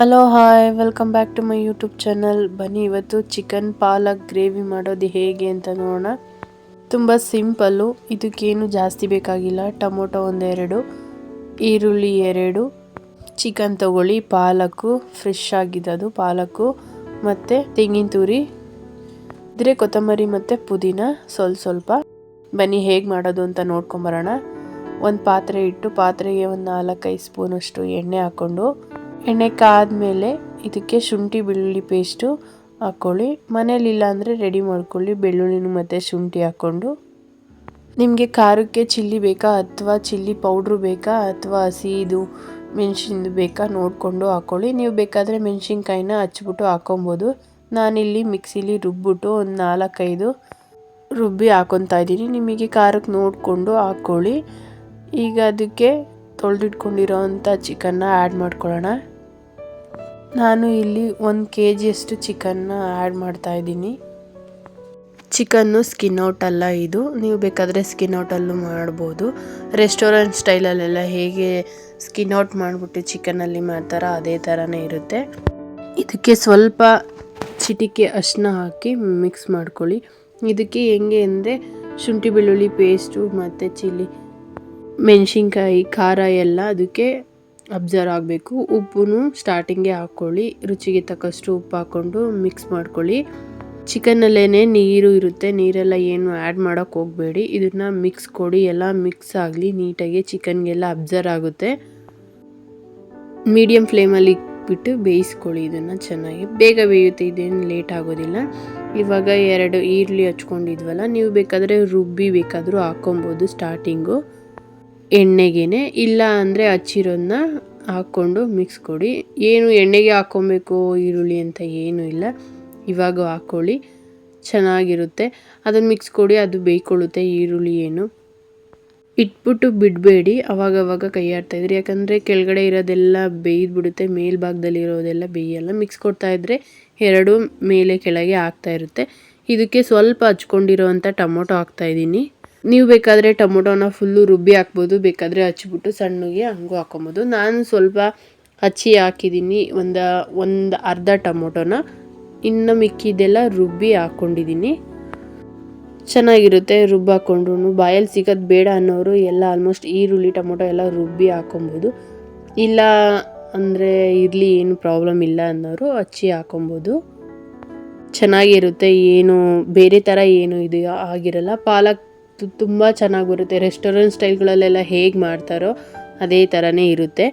Hello hi welcome back to my YouTube channel ಬನ್ನಿ, ಇವತ್ತು chicken ಪಾಲಕ್ gravy ಮಾಡೋದು ಹೇಗೆ ಅಂತ ನೋಡೋಣ. ತುಂಬ ಸಿಂಪಲ್ಲು ಇದಕ್ಕೇನು ಜಾಸ್ತಿ ಬೇಕಾಗಿಲ್ಲ. ಟೊಮೊಟೊ ಒಂದೆರಡು, ಈರುಳ್ಳಿ ಎರಡು ಚಿಕನ್ ತಗೊಳ್ಳಿ, ಪಾಲಕ್ಕು ಫ್ರೆಶ್ ಆಗಿದ್ದದು ಪಾಲಕ್ಕು, ಮತ್ತು ತೆಂಗಿನ ತುರಿ, ಇದ್ರೆ ಕೊತ್ತಂಬರಿ ಮತ್ತು ಪುದೀನ, ಸ್ವಲ್ಪ ಸ್ವಲ್ಪ. ಬನ್ನಿ, ಹೇಗೆ ಮಾಡೋದು ಅಂತ ನೋಡ್ಕೊಂಬರೋಣ ಒಂದು ಪಾತ್ರೆ ಇಟ್ಟು, ಪಾತ್ರೆಗೆ ಒಂದು ನಾಲ್ಕೈದು ಸ್ಪೂನಷ್ಟು ಎಣ್ಣೆ ಹಾಕ್ಕೊಂಡು ಎಣ್ಣೆ ಕಾದ್ಮೇಲೆ ಇದಕ್ಕೆ ಶುಂಠಿ, ಬೆಳ್ಳುಳ್ಳಿ ಪೇಸ್ಟು ಹಾಕ್ಕೊಳ್ಳಿ. ಮನೇಲಿಲ್ಲ ಅಂದರೆ ರೆಡಿ ಮಾಡ್ಕೊಳ್ಳಿ. ಬೆಳ್ಳುಳ್ಳಿನೂ ಮತ್ತು ಶುಂಠಿ ಹಾಕ್ಕೊಂಡು. ನಿಮಗೆ ಖಾರಕ್ಕೆ ಚಿಲ್ಲಿ ಬೇಕಾ ಅಥವಾ ಚಿಲ್ಲಿ ಪೌಡ್ರು ಬೇಕಾ ಅಥವಾ ಹಸಿ ಇದು ಮೆಣಸಿಂದು ಬೇಕಾ ನೋಡಿಕೊಂಡು ಹಾಕ್ಕೊಳ್ಳಿ. ನೀವು ಬೇಕಾದರೆ ಮೆಣಸಿನ್ಕಾಯಿನ ಹಚ್ಬಿಟ್ಟು ಹಾಕೊಬೋದು ನಾನಿಲ್ಲಿ ಮಿಕ್ಸಿಲಿ ರುಬ್ಬಿಟ್ಟು ಒಂದು ನಾಲ್ಕೈದು ರುಬ್ಬಿ ಹಾಕೊತಾ ಇದ್ದೀನಿ. ನಿಮಗೆ ಖಾರಕ್ಕೆ ನೋಡಿಕೊಂಡು ಹಾಕ್ಕೊಳ್ಳಿ. ಈಗ ಅದಕ್ಕೆ ತೊಳೆದಿಟ್ಕೊಂಡಿರೋ ಅಂಥ ಚಿಕನ್ನ ಆ್ಯಡ್ ಮಾಡ್ಕೊಳ್ಳೋಣ. ನಾನು ಇಲ್ಲಿ ಒಂದು ಕೆ ಜಿಯಷ್ಟು ಚಿಕನ್ನ ಆ್ಯಡ್ ಮಾಡ್ತಾ ಇದ್ದೀನಿ. ಚಿಕನ್ನು ಸ್ಕಿನ್ ಔಟ್ ಅಲ್ಲ ಇದು. ನೀವು ಬೇಕಾದರೆ ಸ್ಕಿನ್ ಔಟಲ್ಲೂ ಮಾಡ್ಬೋದು. ರೆಸ್ಟೋರೆಂಟ್ ಸ್ಟೈಲಲ್ಲೆಲ್ಲ ಹೇಗೆ ಸ್ಕಿನ್ ಔಟ್ ಮಾಡಿಬಿಟ್ಟು ಚಿಕನಲ್ಲಿ ಮಾಡ್ತಾರೋ ಅದೇ ಥರನೇ ಇರುತ್ತೆ. ಇದಕ್ಕೆ ಸ್ವಲ್ಪ ಚಿಟಿಕೆ ಅಷ್ಟನ್ನ ಹಾಕಿ ಮಿಕ್ಸ್ ಮಾಡ್ಕೊಳ್ಳಿ. ಇದಕ್ಕೆ ಹೆಂಗೆ ಅಂದರೆ ಶುಂಠಿ ಬೆಳ್ಳುಳ್ಳಿ ಪೇಸ್ಟು ಮತ್ತು ಚಿಲ್ಲಿ ಮೆಣಸಿನ್ಕಾಯಿ, ಖಾರ ಎಲ್ಲ ಅದಕ್ಕೆ ಅಬ್ಸರ್ವ್ ಆಗಬೇಕು. ಉಪ್ಪು ಸ್ಟಾರ್ಟಿಂಗೇ ಹಾಕ್ಕೊಳ್ಳಿ ರುಚಿಗೆ ತಕ್ಕಷ್ಟು ಉಪ್ಪು ಹಾಕ್ಕೊಂಡು ಮಿಕ್ಸ್ ಮಾಡ್ಕೊಳ್ಳಿ. ಚಿಕನಲ್ಲೇ ನೀರು ಇರುತ್ತೆ. ನೀರೆಲ್ಲ ಏನು ಆ್ಯಡ್ ಮಾಡೋಕ್ಕೆ ಹೋಗಬೇಡಿ. ಇದನ್ನು ಮಿಕ್ಸ್ ಕೊಡಿ. ಎಲ್ಲ ಮಿಕ್ಸ್ ಆಗಲಿ, ನೀಟಾಗಿ ಚಿಕನ್ಗೆಲ್ಲ ಅಬ್ಸರ್ವ್ ಆಗುತ್ತೆ. ಮೀಡಿಯಮ್ ಫ್ಲೇಮಲ್ಲಿ ಇಟ್ಬಿಟ್ಟು ಬೇಯಿಸ್ಕೊಳ್ಳಿ ಇದನ್ನು ಚೆನ್ನಾಗಿ. ಬೇಗ ಬೇಯುತ್ತೆ, ಇದೇನು ಲೇಟ್ ಆಗೋದಿಲ್ಲ. ಇವಾಗ ಎರಡು ಈರುಳ್ಳಿ ಹಚ್ಕೊಂಡಿದ್ವಲ್ಲ, ನೀವು ಬೇಕಾದರೆ ರುಬ್ಬಿ ಬೇಕಾದರೂ ಹಾಕ್ಕೊಬೋದು ಸ್ಟಾರ್ಟಿಂಗು ಎಣ್ಣೆಗೆ ಇಲ್ಲ ಅಂದರೆ ಹಚ್ಚಿರೋದನ್ನ ಹಾಕ್ಕೊಂಡು ಮಿಕ್ಸ್ ಕೊಡಿ. ಏನು ಎಣ್ಣೆಗೆ ಹಾಕ್ಕೊಬೇಕು ಈರುಳ್ಳಿ ಅಂತ ಏನೂ ಇಲ್ಲ. ಇವಾಗ ಹಾಕ್ಕೊಳ್ಳಿ. ಚೆನ್ನಾಗಿರುತ್ತೆ. ಅದನ್ನು ಮಿಕ್ಸ್ ಕೊಡಿ, ಅದು ಬೇಯ್ಕೊಳ್ಳುತ್ತೆ ಈರುಳ್ಳಿ ಏನು. ಇಟ್ಬಿಟ್ಟು ಬಿಡಬೇಡಿ. ಅವಾಗವಾಗ ಕೈ ಆಡ್ತಾಯಿದ್ರಿ ಯಾಕಂದರೆ ಕೆಳಗಡೆ ಇರೋದೆಲ್ಲ ಬೇಯ್ದುಬಿಡುತ್ತೆ, ಮೇಲ್ಭಾಗದಲ್ಲಿ ಇರೋದೆಲ್ಲ ಬೇಯಲ್ಲ. ಮಿಕ್ಸ್ ಕೊಡ್ತಾ ಇದ್ದರೆ ಎರಡು ಮೇಲೆ ಕೆಳಗೆ ಆಗ್ತಾ ಇರುತ್ತೆ. ಇದಕ್ಕೆ ಸ್ವಲ್ಪ ಹಚ್ಕೊಂಡಿರೋ ಅಂಥ ಟೊಮೊಟೊ ಹಾಕ್ತಾಯಿದ್ದೀನಿ ನೀವು ಬೇಕಾದರೆ ಟೊಮೊಟೊನ ಫುಲ್ಲು ರುಬ್ಬಿ ಹಾಕ್ಬೋದು, ಬೇಕಾದರೆ ಹಚ್ಚಿಬಿಟ್ಟು ಸಣ್ಣಗೆ ಹಂಗೂ ಹಾಕೊಬೋದು ನಾನು ಸ್ವಲ್ಪ ಹಚ್ಚಿ ಹಾಕಿದ್ದೀನಿ, ಒಂದು ಒಂದು ಅರ್ಧ ಟೊಮೊಟೊನ. ಇನ್ನು ಮಿಕ್ಕಿದೆಲ್ಲ ರುಬ್ಬಿ ಹಾಕ್ಕೊಂಡಿದ್ದೀನಿ ಚೆನ್ನಾಗಿರುತ್ತೆ ರುಬ್ಬಿ ಹಾಕ್ಕೊಂಡ್ರು ಬಾಯಲ್ಲಿ ಸಿಗೋದು ಬೇಡ ಅನ್ನೋರು ಎಲ್ಲ ಆಲ್ಮೋಸ್ಟ್ ಈರುಳ್ಳಿ, ಟೊಮೊಟೊ ಎಲ್ಲ ರುಬ್ಬಿ ಹಾಕೊಬೋದು ಇಲ್ಲ ಅಂದರೆ ಇರಲಿ, ಏನು ಪ್ರಾಬ್ಲಮ್ ಇಲ್ಲ ಅನ್ನೋರು ಹಚ್ಚಿ ಹಾಕೊಬೋದು ಚೆನ್ನಾಗಿರುತ್ತೆ, ಏನು, ಬೇರೆ ಥರ ಏನು ಇದು ಆಗಿರಲ್ಲ. ಪಾಲಕ್ ತುಂಬ ಚೆನ್ನಾಗಿ ಬರುತ್ತೆ ರೆಸ್ಟೋರೆಂಟ್ ಸ್ಟೈಲ್ಗಳಲ್ಲೆಲ್ಲ ಹೇಗೆ ಮಾಡ್ತಾರೋ ಅದೇ ಥರನೇ ಇರುತ್ತೆ.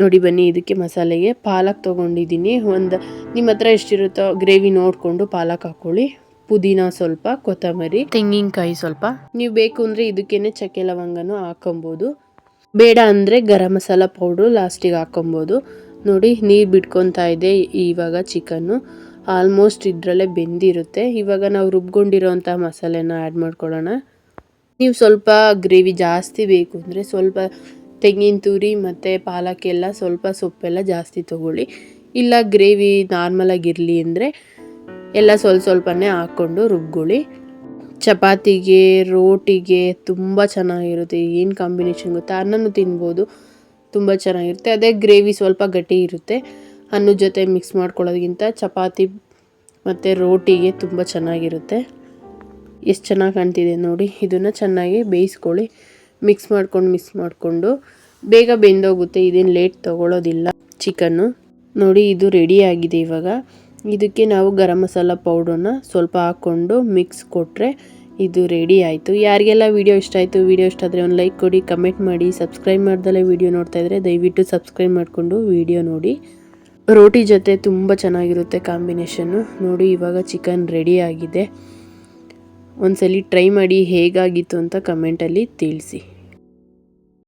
ನೋಡಿ ಬನ್ನಿ ಇದಕ್ಕೆ ಮಸಾಲೆಗೆ ಪಾಲಕ್ ತೊಗೊಂಡಿದ್ದೀನಿ. ಒಂದು ನಿಮ್ಮ ಹತ್ರ ಎಷ್ಟಿರುತ್ತೋ ಗ್ರೇವಿ ನೋಡಿಕೊಂಡು ಪಾಲಕ್ ಹಾಕ್ಕೊಳ್ಳಿ ಪುದೀನ ಸ್ವಲ್ಪ ಕೊತ್ತಂಬರಿ. ತೆಂಗಿನಕಾಯಿ ಸ್ವಲ್ಪ. ನೀವು ಬೇಕು ಅಂದರೆ ಇದಕ್ಕೇನೆ ಚಕ್ಕೆ ಲವಂಗನೂ ಹಾಕೊಬೋದು ಬೇಡ ಅಂದರೆ ಗರಂ ಮಸಾಲ ಪೌಡ್ರು ಲಾಸ್ಟಿಗೆ ಹಾಕೊಬೋದು ನೋಡಿ ನೀರು ಬಿಟ್ಕೊತಾ ಇದೆ ಇವಾಗ ಚಿಕನ್ನು. ಆಲ್ಮೋಸ್ಟ್ ಇದರಲ್ಲೇ ಬೆಂದಿರುತ್ತೆ. ಇವಾಗ ನಾವು ರುಬ್ಕೊಂಡಿರೋಂಥ ಮಸಾಲೆನ ಆ್ಯಡ್ ಮಾಡ್ಕೊಳ್ಳೋಣ. ನೀವು ಸ್ವಲ್ಪ ಗ್ರೇವಿ ಜಾಸ್ತಿ ಬೇಕು ಅಂದರೆ ಸ್ವಲ್ಪ ತೆಂಗಿನ ತುರಿ ಮತ್ತು ಪಾಲಕ್ಕೆಲ್ಲ ಸ್ವಲ್ಪ ಸೊಪ್ಪೆಲ್ಲ ಜಾಸ್ತಿ ತೊಗೊಳ್ಳಿ. ಇಲ್ಲ ಗ್ರೇವಿ ನಾರ್ಮಲಾಗಿರಲಿ ಅಂದರೆ ಎಲ್ಲ ಸ್ವಲ್ಪ ಸ್ವಲ್ಪನೇ ಹಾಕ್ಕೊಂಡು ರುಬ್ಕೊಳ್ಳಿ. ಚಪಾತಿಗೆ, ರೋಟಿಗೆ ತುಂಬ ಚೆನ್ನಾಗಿರುತ್ತೆ. ಏನು ಕಾಂಬಿನೇಷನ್ ಗೊತ್ತಾ? ಅನ್ನನೂ ತಿನ್ಬೋದು. ತುಂಬ ಚೆನ್ನಾಗಿರುತ್ತೆ. ಅದೇ ಗ್ರೇವಿ ಸ್ವಲ್ಪ ಗಟ್ಟಿ ಇರುತ್ತೆ. ಅನ್ನದ ಜೊತೆ ಮಿಕ್ಸ್ ಮಾಡ್ಕೊಳ್ಳೋದಕ್ಕಿಂತ ಚಪಾತಿ ಮತ್ತು ರೋಟಿಗೆ ತುಂಬ ಚೆನ್ನಾಗಿರುತ್ತೆ. ಎಷ್ಟು ಚೆನ್ನಾಗಿ ಕಾಣ್ತಿದೆ ನೋಡಿ. ಇದನ್ನು ಚೆನ್ನಾಗಿ ಬೇಯಿಸ್ಕೊಳ್ಳಿ. ಮಿಕ್ಸ್ ಮಾಡ್ಕೊಂಡು ಮಿಕ್ಸ್ ಮಾಡಿಕೊಂಡು. ಬೇಗ ಬೆಂದೋಗುತ್ತೆ. ಇದೇನು ಲೇಟ್ ತೊಗೊಳ್ಳೋದಿಲ್ಲ ಚಿಕನ್ನು. ನೋಡಿ, ಇದು ರೆಡಿ ಆಗಿದೆ ಇವಾಗ. ಇದಕ್ಕೆ ನಾವು ಗರಂ ಮಸಾಲ ಪೌಡ್ರನ್ನ ಸ್ವಲ್ಪ ಹಾಕ್ಕೊಂಡು ಮಿಕ್ಸ್ ಕೊಟ್ಟರೆ ಇದು ರೆಡಿ ಆಯಿತು. ಯಾರಿಗೆಲ್ಲ ವೀಡಿಯೋ ಇಷ್ಟ ಆಯಿತು ವೀಡಿಯೋ ಇಷ್ಟ ಆದರೆ ಒಂದು ಲೈಕ್ ಕೊಡಿ ಕಮೆಂಟ್ ಮಾಡಿ. ಸಬ್ಸ್ಕ್ರೈಬ್ ಮಾಡ್ದಲ್ಲೇ ವೀಡಿಯೋ ನೋಡ್ತಾ ಇದ್ದರೆ ದಯವಿಟ್ಟು ಸಬ್ಸ್ಕ್ರೈಬ್ ಮಾಡಿಕೊಂಡು ವೀಡಿಯೋ ನೋಡಿ. ರೋಟಿ ಜೊತೆ ತುಂಬ ಚೆನ್ನಾಗಿರುತ್ತೆ ಕಾಂಬಿನೇಷನ್ನು ನೋಡಿ, ಇವಾಗ ಚಿಕನ್ ರೆಡಿ ಆಗಿದೆ. ಒಂದ್ಸಲಿ ಟ್ರೈ ಮಾಡಿ ಹೇಗಾಗಿತ್ತು ಅಂತ ಕಮೆಂಟಲ್ಲಿ ತಿಳಿಸಿ.